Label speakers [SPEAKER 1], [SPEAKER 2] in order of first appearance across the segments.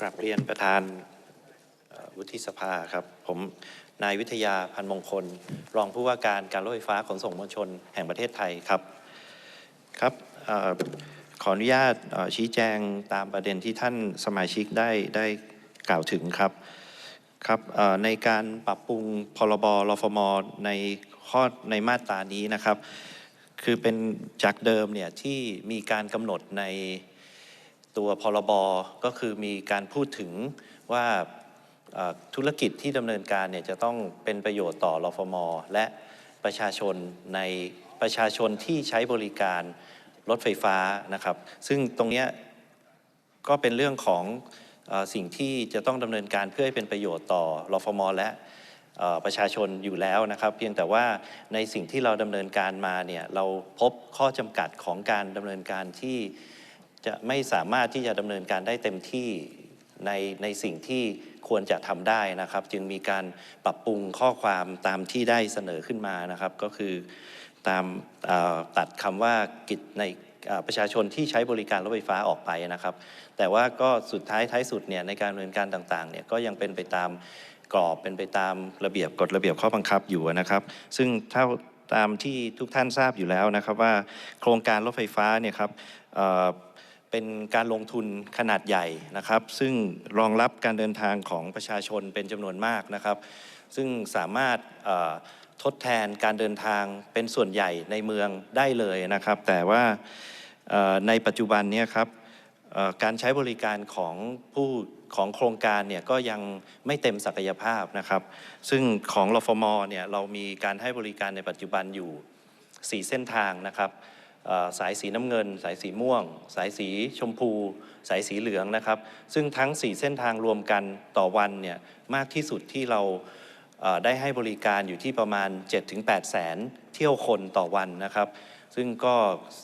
[SPEAKER 1] กราบเรียนประธานวุฒิสภาครับ ผมนายวิทยาพันมงคล รองผู้ว่าการการรถไฟฟ้าขนส่งมวลชนแห่งประเทศไทยครับครับออขออนุญาตออชี้แจงตามประเด็นที่ท่านสมาชิกได้ได้กล่าวถึงครับครับในการปรับปรุงพรบรฟมในข้อในมาตรานี้นะครับ คือเป็นจากเดิมเนี่ยที่มีการกำหนดใน ตัวพรบก็คือมีการพูดถึงว่าธุรกิจที่ดำเนินการเนี่ยจะต้องเป็นประโยชน์ต่อรฟม และประชาชนในประชาชนที่ใช้บริการรถไฟฟ้านะครับ ซึ่งตรงนี้ก็เป็นเรื่องของอสิ่งที่จะต้องดำเนินการเพื่อให้เป็นประโยชน์ต่อรฟม และประชาชนอยู่แล้วนะครับ เพียงแต่ว่าในสิ่งที่เราดำเนินการมาเนี่ยเราพบข้อจำกัดของการดำเนินการที่ จะไม่สามารถที่จะดำเนินการได้เต็มที่ในในสิ่งที่ควรจะทำได้นะครับ จึงมีการปรับปรุงข้อความตามที่ได้เสนอขึ้นมานะครับ ก็คือตามตัดคำว่ากิจในประชาชนที่ใช้บริการรถไฟฟ้าออกไปนะครับ แต่ว่าก็สุดท้ายท้ายสุดเนี่ยในการดำเนินการต่างๆเนี่ยก็ยังเป็นไปตามกรอบเป็นไปตามระเบียบกฎระเบียบข้อบังคับอยู่นะครับ ซึ่งเท่าตามที่ทุกท่านทราบอยู่แล้วนะครับว่าโครงการรถไฟฟ้าเนี่ยครับ เป็นการลงทุนขนาดใหญ่นะครับ ซึ่งรองรับการเดินทางของประชาชนเป็นจำนวนมากนะครับ ซึ่งสามารถทดแทนการเดินทางเป็นส่วนใหญ่ในเมืองได้เลยนะครับ แต่ว่าในปัจจุบันนี้ครับการใช้บริการของผู้ของโครงการเนี่ยก็ยังไม่เต็มศักยภาพนะครับ ซึ่งของรฟมเนี่ยเรามีการให้บริการในปัจจุบันอยู่ 4 เส้นทางนะครับ สายสีน้ำเงิน สายสีม่วง สายสีชมพู สายสีเหลืองนะครับ ซึ่งทั้ง 4 เส้นทางรวมกันต่อวันเนี่ยมากที่สุดที่เราได้ให้บริการอยู่ที่ประมาณ 7-8 แสนเที่ยวคนต่อวันนะครับ ซึ่งก็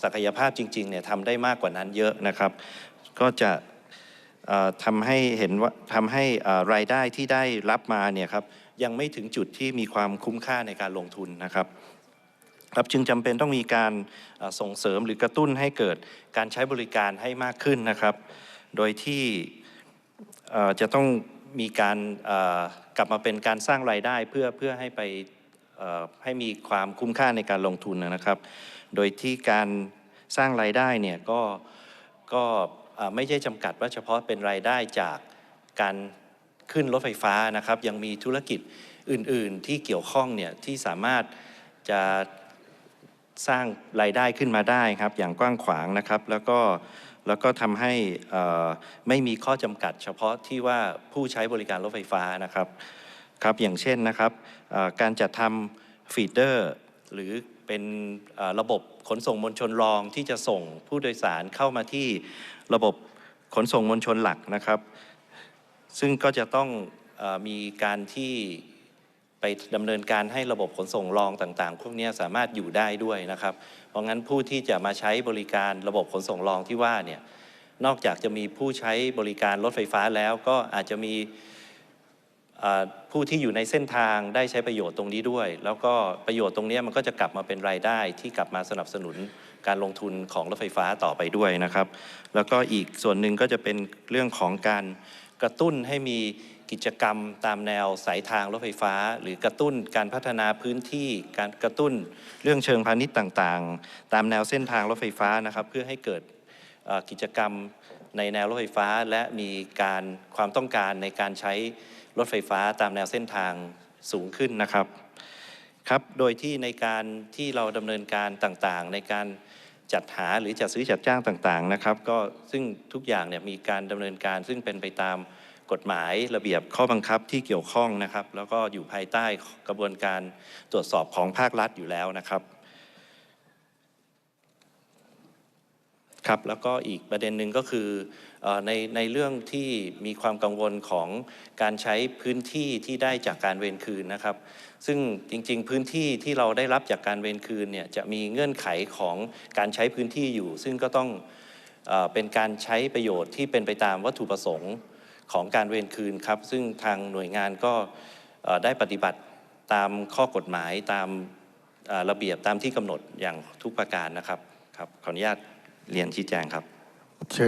[SPEAKER 1] ศักยภาพจริงๆเนี่ยทำได้มากกว่านั้นเยอะนะครับ ก็จะทำให้เห็นว่าทำให้รายได้ที่ได้รับมาเนี่ยครับยังไม่ถึงจุดที่มีความคุ้มค่าในการลงทุนนะครับ ครับจึงจำเป็นต้องมีการส่งเสริมหรือกระตุ้นให้เกิดการใช้บริการให้มากขึ้นนะครับ โดยที่จะต้องมีการกลับมาเป็นการสร้างรายได้เพื่อเพื่อให้ไปให้มีความคุ้มค่าในการลงทุนนะครับ โดยที่การสร้างรายได้เนี่ยก็ก็ไม่ใช่จำกัดว่าเฉพาะเป็นรายได้จากการขึ้นรถไฟฟ้านะครับ ยังมีธุรกิจอื่น ๆ ที่เกี่ยวข้องเนี่ยที่สามารถจะ สร้างรายได้ขึ้นมาได้ครับอย่างกว้างขวางนะครับ แล้วก็แล้วก็ทำให้ไม่มีข้อจำกัด เฉพาะที่ว่าผู้ใช้บริการรถไฟฟ้านะครับครับอย่างเช่นนะครับการจัดทำฟีดเดอร์หรือเป็นระบบขนส่งมวลชนรองที่จะส่งผู้โดยสารเข้ามาที่ระบบขนส่งมวลชนหลักนะครับ ซึ่งก็จะต้องอมีการที่ ไปดำเนินการให้ระบบขนส่งรองต่างๆ พวกนี้สามารถอยู่ได้ด้วยนะครับ เพราะงั้นผู้ที่จะมาใช้บริการระบบขนส่งรองที่ว่าเนี่ยนอกจากจะมีผู้ใช้บริการรถไฟฟ้าแล้วก็อาจจะมีผู้ที่อยู่ในเส้นทางได้ใช้ประโยชน์ตรงนี้ด้วย แล้วก็ประโยชน์ตรงนี้มันก็จะกลับมาเป็นรายได้ที่กลับมาสนับสนุนการลงทุนของรถไฟฟ้าต่อไปด้วยนะครับ แล้วก็อีกส่วนหนึ่งก็จะเป็นเรื่องของการ กระตุ้นให้มีกิจกรรมตามแนวสายทางรถไฟฟ้า หรือกระตุ้นการพัฒนาพื้นที่การกระตุ้นเรื่องเชิงพาณิชย์ต่างๆ ตามแนวเส้นทางรถไฟฟ้านะครับ เพื่อให้เกิดกิจกรรมในแนวรถไฟฟ้า และมีการความต้องการในการใช้รถไฟฟ้าตามแนวเส้นทางสูงขึ้นนะครับครับ โดยที่ในการที่เราดำเนินการต่างๆ ในการ จัดหาหรือจัดซื้อจัดจ้างต่างๆนะครับ ก็ซึ่งทุกอย่างเนี่ยมีการดำเนินการซึ่งเป็นไปตามกฎหมายระเบียบข้อบังคับที่เกี่ยวข้องนะครับ แล้วก็อยู่ภายใต้กระบวนการตรวจสอบของภาครัฐอยู่แล้วนะครับ ครับแล้วก็อีกประเด็นหนึ่งก็คือในในเรื่องที่มีความกังวลของการใช้พื้นที่ที่ได้จากการเวรคืนนะครับ ซึ่งจริงๆ พื้นที่ที่เราได้รับจากการเวรคืนเนี่ยจะมีเงื่อนไขของการใช้พื้นที่อยู่ ซึ่งก็ต้องเอเป็นการใช้ประโยชน์ที่เป็นไปตามวัตถุประสงค์ของการเวรคืนครับ ซึ่งทางหน่วยงานก็ได้ปฏิบัติตามข้อกฎหมายตามระเบียบตามที่กำหนดอย่างทุกประการนะครับครับขออนุญาต เรียนชี้แจงครับ
[SPEAKER 2] เชิญ